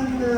จังเลย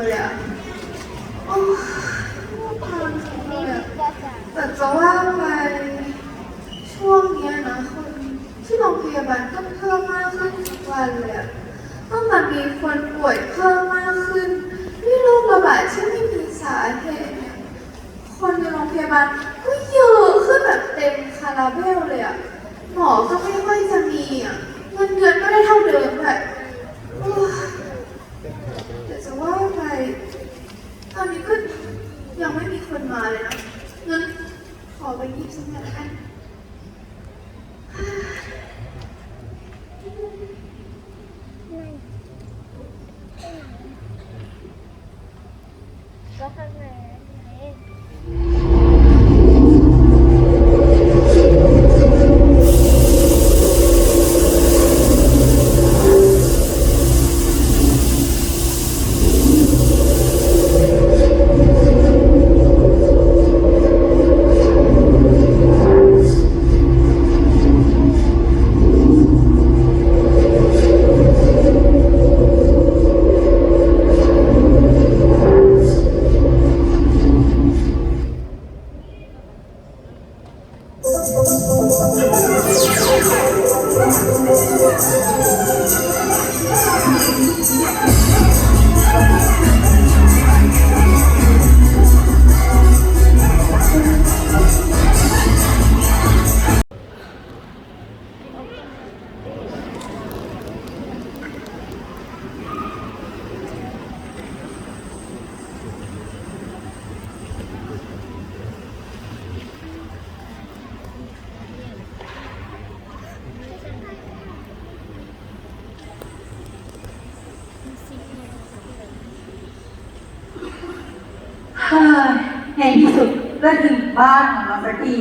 เฮ้ยในที่สุดก็ถึงบ้านของเราสักที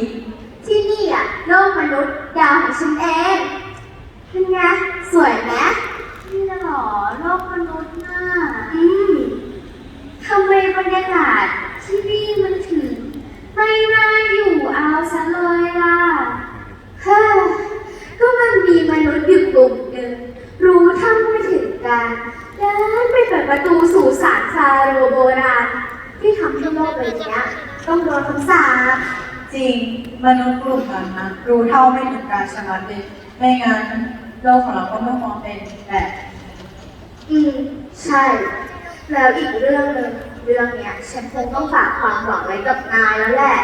ที่นี่อะโลกมนุษย์ดาวของฉันเองเป็นไงสวยไหมนี่หรอโลกมนุษย์น่ะอืมทำไมบรรยากาศที่นี่มันถึง ไม่น่าอยู่เอาซะเลยล่ะเฮ้ยก็มันมีมนุษย์อยู่กลุ่มหนึ่งรู้เท่าไม่ถึงการดันไปเปิดประตูสู่สารซาโรโบราณ ที่ทำให้โลกใบนี้ต้องโดนคำสาปจริงมนุษย์กลุ่มนั้นนะรู้เท่าไม่ถึงการชนะเลยไม่งั้นโลกของเราก็ไม่มองเป็นแบบอืมใช่ แล้วอีกเรื่องหนึ่งเรื่องเนี้ยฉันคงต้องฝากความหวังไว้กับนายแล้วแหละ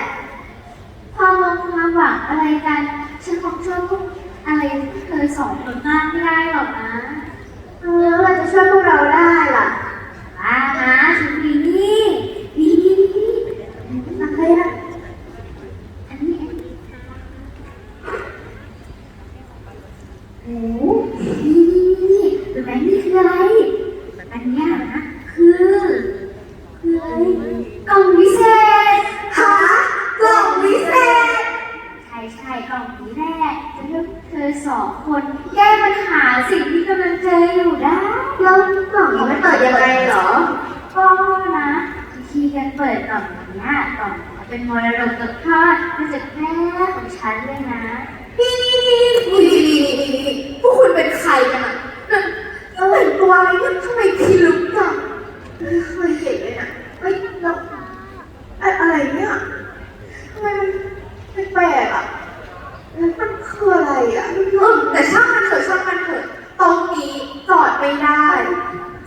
ความหวังความหวังอะไรกันฉันคงช่วยพวกอะไรที่เธอสอนคนมากไม่ได้หรอกนะแล้วเราจะช่วยพวกเราได้ล่ะมามาฉันมีนี่นี่นี่นี่อะไรอะอันนี้อันนี้โอ้นี่นี่นี่นี่รู้ไหมนี่คืออะไร อันเนี้ยนะคือ คืออะไรกล่องวิเศษหากล่องวิเศษ ใช่ใช่กล่องนี้แหละจะให้เธอสองคนแก้ปัญหาสิ่งที่กำลังเจออยู่ได้แล้วกล่องนี้มันเปิดยังไงเหรอ ก็นะวิธีการเปิดกล่องเนี้ยกล่อง เป็นมรดกตกทอดมาจากแม่ของฉันเลยนะนี่นี่นี่นี่นี่นี่นี่พวกคุณเป็นใครกันอะนั่นแล้วแต่งตัวอะไรเนี่ยทำไมพิลึกจังไม่เคยเห็นเลยนะเฮ้ยแล้วอะอะไรเนี่ยทำไมมันแปลกๆอะแล้วมันคืออะไรอะเออแต่ช่างมันเถอะช่างมันเถอะตรงนี้จอดไม่ได้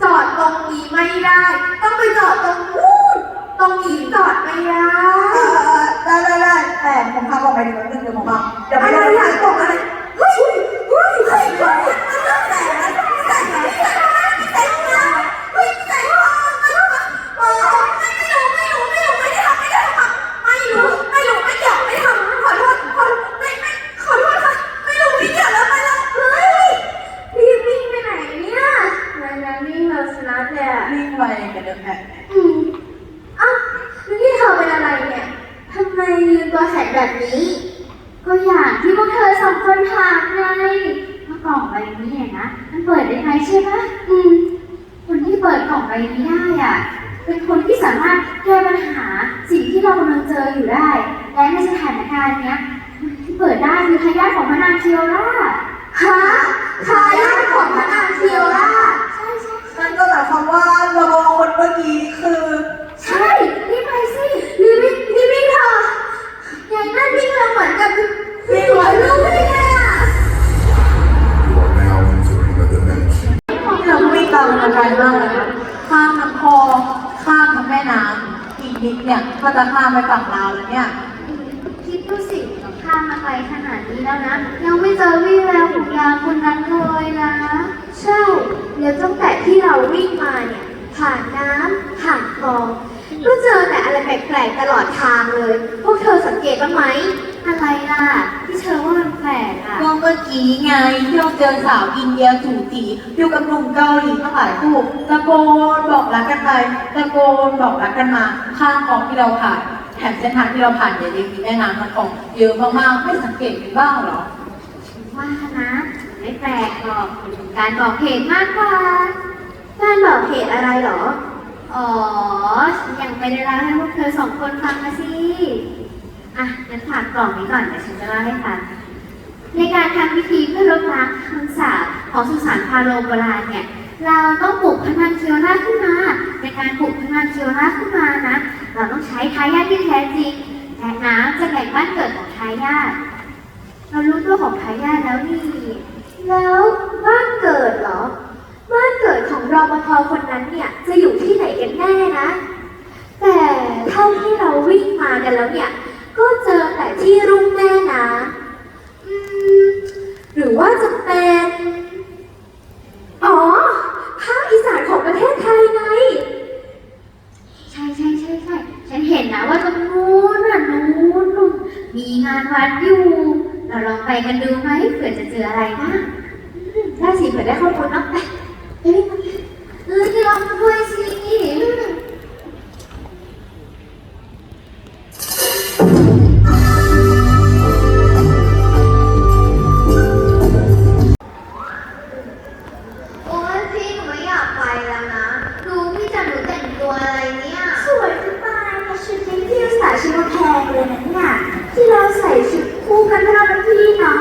จอดตรงนี้ไม่ได้ ต้องไปจอดตรงนู้นตรงนี้จอดไม่ได้ เออได้ได้ได้แต่ผมพาบอกไปดีกว่าเดี๋ยวผมมาเดี๋ยว อะ ไม่ ไร ได้ อะตกอะไรเฮ้ยเฮ้ยเฮ้ยเฮ้ยมันเริ่มแตกแล้วแตกแล้วแตกแล้วแตกแล้วเฮ้ยแตกแล้วเออไม่รู้ไม่รู้ไม่รู้ไม่ได้ทำไม่ได้ทำไม่รู้ไม่รู้ไม่เกี่ยวไม่ทำขอโทษขอไม่ไม่ขอโทษค่ะไม่รู้ไม่เกี่ยวแล้วไปแล้วเฮ้ย รีบวิ่งไปไหนเนี่ยวันนั้นวิ่งเราสนับเลยอะ วิ่งไวกับเดิมแหละ อืมอ้าวแล้วนี่เธอเป็นอะไรเนี่ย ทำไมยืน ตัวแข็งแบบนี้ ก็อย่างที่พวกเธอสองคนถามไงว่ากล่องใบนี้เนี่ยนะ มันเปิดได้ไหมใช่ปะอืมคนที่เปิดกล่องใบนี้ได้อะ เป็นคนที่สามารถแก้ปัญหาสิ่งที่เรากำลังเจออยู่ได้ และในสถานการณ์เนี้ยคนที่เปิดได้คือทายาทของพระนางเคียวล่าฮะทายาทของพระนางเทียวล่าใช่ใช่นั่นก็หมายความว่าเราคนเมื่อกี้คือ ใช่รีบไปสิรีบรีบรีบวิ่งเถอะ ยายนั่นวิ่งเร็วเหมือนกับวิ่งหัวลูกเลยอะ You are now entering a dimension เราวิ่งตามกันไกลมากเลยค่ะข้ามน้ำคลองข้ามทั้งแม่น้ำอีกนิดเนี่ยก็จะข้ามไปฝั่งลาวแล้วเนี่ย คิดดูสิข้ามมาไกลขนาดนี้แล้วนะ ยังไม่เจอวิ่แล้วของยางคนนั้นเลยนะ ใช่ แล้วตั้งแต่ที่เราวิ่งมาเนี่ย ผ่านน้ำผ่านคลอง ก็เจอแต่อะไรแปลกๆตลอดทางเลย พวกเธอสังเกตบ้างไหม อะไรล่ะ ที่เธอว่ามันแปลกอะก็เมื่อกี้ไงที่เราเจอสาวอินเดียสูตีอยู่กับหนุ่มเกาหลีตั้งหลายคู่ตะโกนบอกรักกันไปตะโกนบอกรักกันมาข้ามคลองที่เราผ่านแถมเส้นทางที่เราผ่านเนี่ยยังมีแม่น้ำทั้งคลองเยอะมากๆไม่สังเกตกันบ้างเหรอว่านะไม่แปลกหรอกเป็นการบอกเหตุมากกว่าการบอกเหตุอะไรเหรอ อ๋อ ยังไม่ได้เล่าให้พวกเธอสองคนฟังนะสิ อะ งั้นฝากกล่องนี้ก่อนเดี๋ยวฉันจะเล่าให้ฟัง ในการทำพิธีเพื่อลบล้างคำสาปของสุสานพาโลโบราณเนี่ย เราต้องปลูกพระนางเคียวราขึ้นมา ในการปลูกพระนางเคียวราขึ้นมานะ เราต้องใช้ทายาทที่แท้จริงและน้ำจะแบ่งบ้านเกิดของทายาทเรารู้ตัวของทายาทแล้วนี่ แล้วบ้านเกิดเหรอ บ้านเกิดของรปภคนนั้นเนี่ยจะอยู่ที่ไหนกันแน่นะ แต่เท่าที่เราวิ่งมากันแล้วเนี่ย ก็เจอแต่ที่รุ่มแม่น้ำอืมหรือว่าจะเป็น อ๋อภาคอีสานของประเทศไทยไง ใช่ใช่ใช่ใช่ฉันเห็นนะว่าตรงนู้นน่ะนู้นนู่นมีงานวัดอยู่ เราลองไปกันดูไหมเผื่อจะเจออะไรบ้างได้สิเผื่อได้ข้อมูลเนาะไป เฮ้ยเออที่ลองด้วยสิโอ้ยพี่หนูไม่อยากไปแล้วนะ ดูพี่จันหนูแต่งตัวอะไรเนี่ย สวยจะตายนะชุดนี้พี่อุตส่าห์ชุดมาแพงเลยนะเนี่ยที่เราใส่ชุดคู่กันให้เราเป็นพี่เนาะ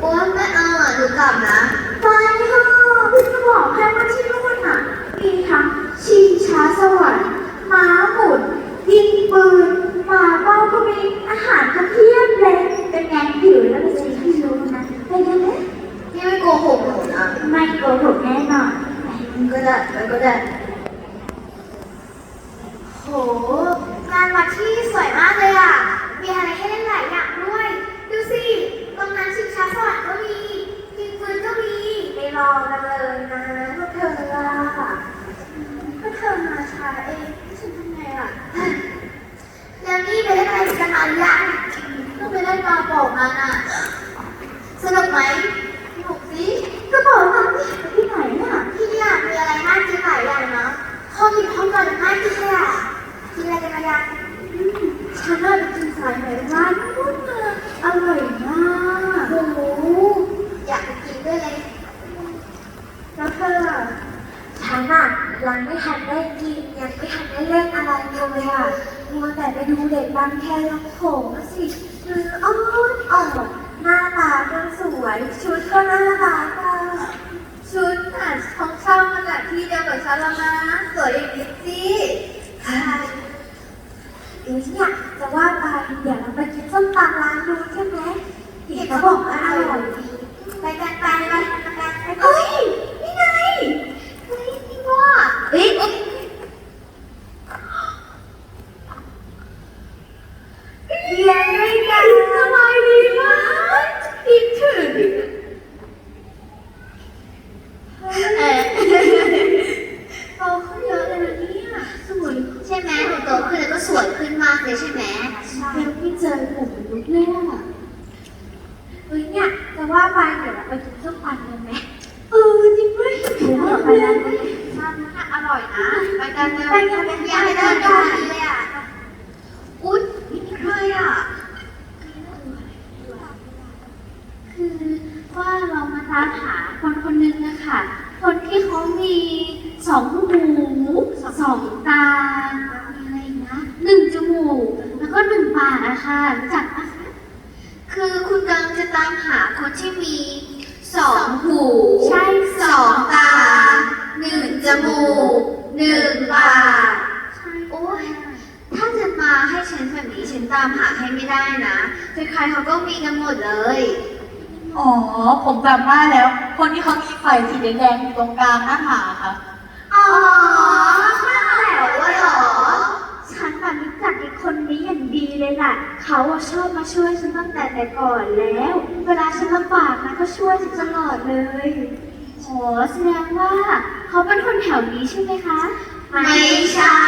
โอ้ยไม่เอาอะหนูกลับนะ ไปเถอะพี่จะบอกแค่ว่าที่นู่นอะ มีทั้งชิงช้าสวรรค์ม้าหมุนยิงปืนหมาเป้าก็มีอาหารก็เพียบเลย เป็นไงหิวแล้วไปซื้อที่รู้นะไปกันไหมพี่ไม่โกหกหนูนะไม่โกหกแน่นอนก็ได้ไปก็ได้ โห งานวัดที่สวยมากเลยอะ มีอะไรให้เล่นหลายอย่างด้วย ดูสิ ตรงนั้นชิงช้าสวรรค์ก็มียิงปืนก็มีไปรอกันเลยนะพวกเธอล่ะก็เธอมาช้าเองฉันทำไงล่ะ แล้วนี่ไปเล่นอะไรกันมาหรือยังก็ไปเล่นปลาโป่งมาน่ะ สนุกไหมสนุกสิก็บอกว่าพี่ไปที่ไหนน่ะที่เนี่ยมีอะไรน่ากินหลายอย่างนะข้าวกินข้าวมันน่ากินเลยอะกินอะไรกันมายังอืมฉันน่าไปกินสายไหนร้านนู้นน่ะอร่อยมากโอ้โหอยากไปกินด้วยเลยแล้วเธอล่ะฉันน่ะยัง ไม่ทันได้กินยังไม่ทันได้เล่นอะไรเลยอะมัวแต่ไปดูเด็กบางแคลำโขงอะสิคืออ้อนอ่อนหน้าตาก็สวย ชุดก็น่ารักอะชุดน่ะของเช่ามาจากที่เดียวกับฉันแล้วนะสวยอย่างนี้สิเดี๋ยวเนี่ยจะว่าไปเดี๋ยวเราไปกินส้มตำร้านนู้นใช่ไหมเห็นเขาบอกว่าอร่อยดีไปกันไปไปกันไปกันไงเฮ้ย ว่าเฮ้ยเอ้ยเรียนด้วยกันสบายดีมากคิดถึงเออโตขึ้นเยอะเลยนะเนี่ยสวยใช่ไหมหนูโตขึ้นแล้วก็สวยขึ้นมากเลยใช่ไหมใช่แล้วพี่เจอผมเป็นลูกเล่อะเฮ้ยเนี่ยจะว่าไปเดี๋ยวเราไปกินส้มตำกันไหมเออจริงด้วยถูกไปแล้วใช่นะอร่อยนะไปกันเลยไปกันไปอยากให้เดินกันเลยอะ อุ๊ยนี่ใครอะ คือว่าเรามาตามหาคนคนหนึ่งนะคะ คนที่เขามีสองหูสองตา มีอะไรอีกนะหนึ่งจ มูก แล้วก็หนึ่งปากอะค่ะรู้จักปะคะคือคุณกำลังจะตามหาคนที่มีสองหูใช่สองตาหนึ่งจมูกหหนึ่งบาทโอ้ยถ้าจะมาให้ฉันแบบนี้ฉันตามหาให้ไม่ได้นะใครๆเขาก็มีกันหมดเลย อ๋อ ผมจำได้แล้ว คนที่เขามีไฟสีแดงๆอยู่ตรงกลางหน้าผาครับอ๋อแต่ว่าเหรอ ฉันน่ะรู้จักไอ้คนนี้ อย่างดีเลยล่ะ เขาอะชอบมาช่วยฉันตั้งแต่แต่ก่อนแล้ว เวลาฉันลำบากนะก็ช่วยฉันตลอดเลยโอ้แสดงว่า เขาเป็นคนแถวนี้ใช่ไหมคะ ไม่ใช่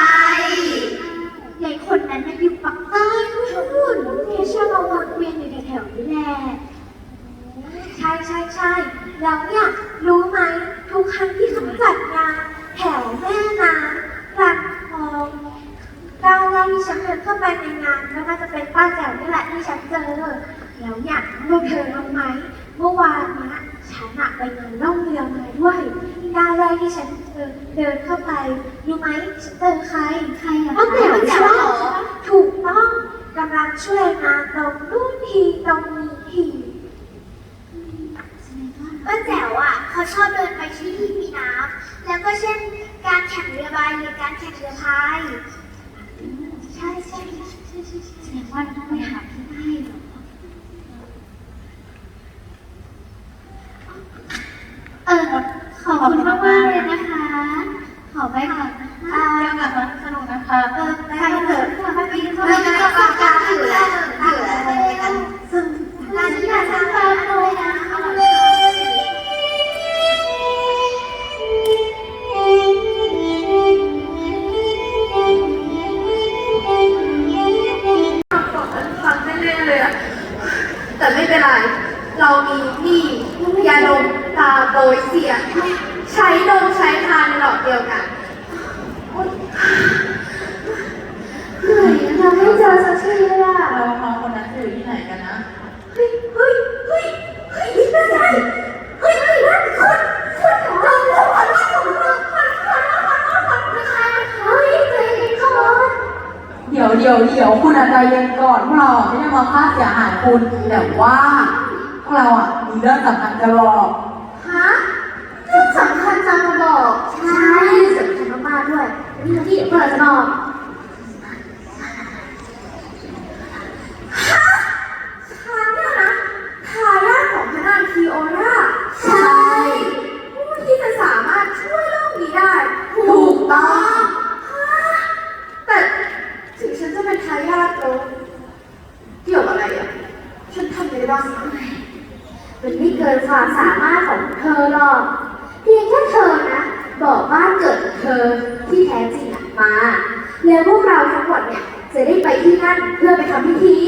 ในคนนั้นน่ะอยู่ปักใต้นู่นแค่ชอบมาวนเวียนอยู่แถวๆนี้แหละใช่ใช่ใช่แล้วเนี่ยรู้ไหมทุกครั้งที่เขาจัดงานแถวแม่น้ำลำคลอง ก้าวแรกที่ฉันเดินเข้าไปในงานก็น่าจะเป็นป้าแจ๋วนี่แหละที่ฉันเจอแล้วเนี่ยพวกเธอรู้ไหมเมื่อวานเนี้ยฉันอะไปงานล่องเรือมาด้วยก้าวแรกที่ฉันเดินเดินเข้าไปรู้ไหมฉันเจอใครใครอะป้าแจ๋วใช่ไหมถูกต้องกำลังช่วยงานตรงนู่นทีตรงนี้ทีป้าแจ๋วอะเขาชอบเดินไปที่ที่มีน้ำแล้วก็เช่นการแข่งเรือใบหรือการแข่งเรือพาย ฮะเรื่องสำคัญจะมาบอก ใช่สำคัญมากๆด้วยนี่ที่เปิดจะบอกฮะฉันเนี่ยนะทายาทของพระนางคีโอราใช่ผู้ที่จะสามารถช่วยโลกนี้ได้ถูกต้องฮะแต่ถึงฉันจะเป็นทายาทแล้วเกี่ยวอะไรอะ ฉันทำอะไรบ้าง มันไม่เกินความสามารถของเธอหรอก เพียงแค่เธอนะ บอกบ้านเกิดของเธอที่แท้จริงอะมา แล้วพวกเราทั้งหมดเนี่ยจะได้ไปที่นั่นเพื่อไปทำพิธี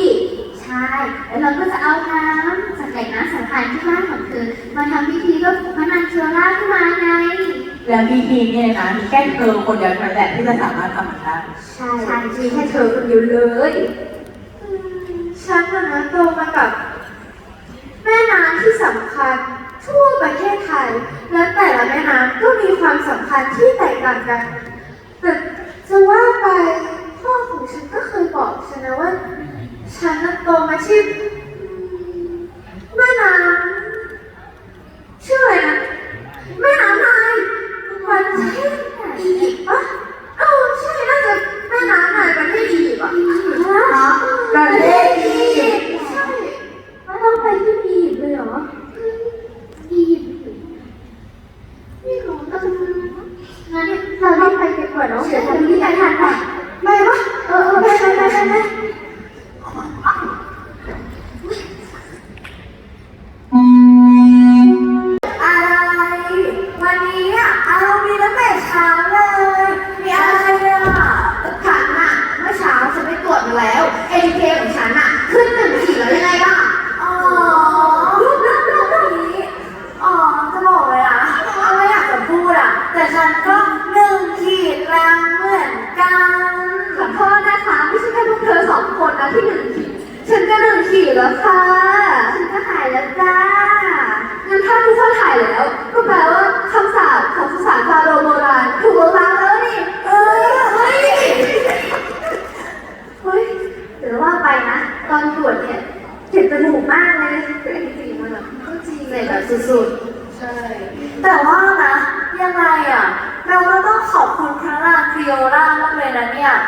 ใช่ แล้วเราก็จะเอาน้ำจากแหล่งน้ำสำคัญที่บ้านของเธอมาทำพิธีก็พระนางเคียวราขึ้นมาไง แล้วพีพีเนี่ยนะมีแค่เธอคนเดียวเท่านั้นแหละที่จะสามารถทำมันได้ใช่ใช่มีแค่เธอคนเดียวเลย ฉันน่ะนะโตมากับแม่น้ำที่สำคัญทั่วประเทศไทย และแต่ละแม่น้ำก็มีความสำคัญที่แตกต่างกันแต่จะว่าไปพ่อของฉันก็เคยบอกฉันนะว่า ฉันน่ะโตมาที่แม่น้ำชื่ออะไรนะแม่น้ำนายประเทศอียิปต์ปะ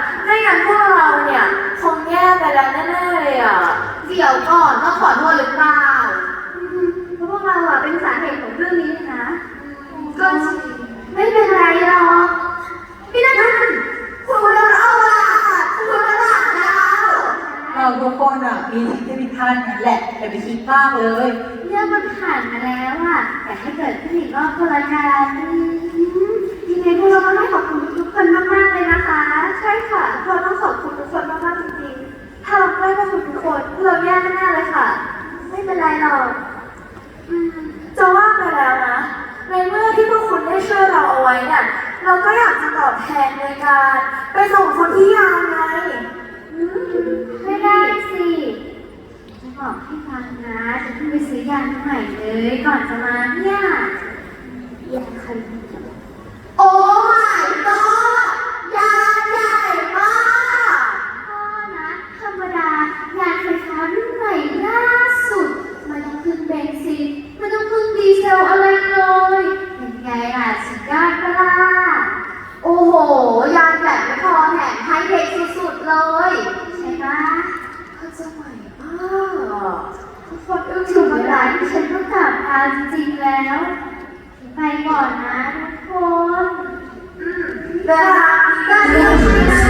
นะเนี่ยไม่งั้นพวกเราเนี่ยคงแย่ไปแล้วแน่ๆเลยอะ เดี๋ยวก่อนต้องขอโทษหรือเปล่าเพราะพวกเราอะเป็นสาเหตุของเรื่องนี้นะ ก็จริงไม่เป็นไรหรอกพี่นัทคุณเราเอาละคุณระดับดาวเราทุกคนอะมีสิทธิ์ที่ผิดพลาดนั่นแหละอย่าไปคิดมากเลย เรื่องมันผ่านมาแล้วอะอย่าให้เกิดขึ้นอีกรอบก็แล้วกัน ยังไงพวกเราก็ต้องขอบคุณทุกคนมากๆเลยนะคะ ใช่ค่ะเราต้องขอบคุณทุกคนมากๆจริงๆถ้าเราไม่ขอบคุณทุกคนเราแย่แน่ๆเลยค่ะ ไม่เป็นไรหรอกอืมจะว่าไปแล้วนะ ในเมื่อที่พวกคุณได้ช่วยเราเอาไว้เนี่ยเราก็อยากจะตอบแทนโดยการไปส่งคนที่ยามไงไม่ได้สิจะบอกให้ฟังนะจะเพิ่งไปซื้อยาใหม่เลย ก่อนจะมาเนี่ยยาคัน โอ้ my god ยาใหญ่มากพ่อนะธรรมดายานไฟฟ้ารุ่นใหม่ล่าสุด มันต้องพึ่งเบนซินมันต้องพึ่งดีเซลอะไรเลยเป็นไงล่ะสุดยอดปะล่ะโอ้โห ยานใหญ่ไม่พอแถมไฮเทคสุดๆเลย ใช่ปะเขาจะใหม่มากทุกคนอึ้งถึถึงเวลาลาที่ฉันต้องกลับมาจริงๆแล้ว ไปก่อนนะ 我嗯对啊你干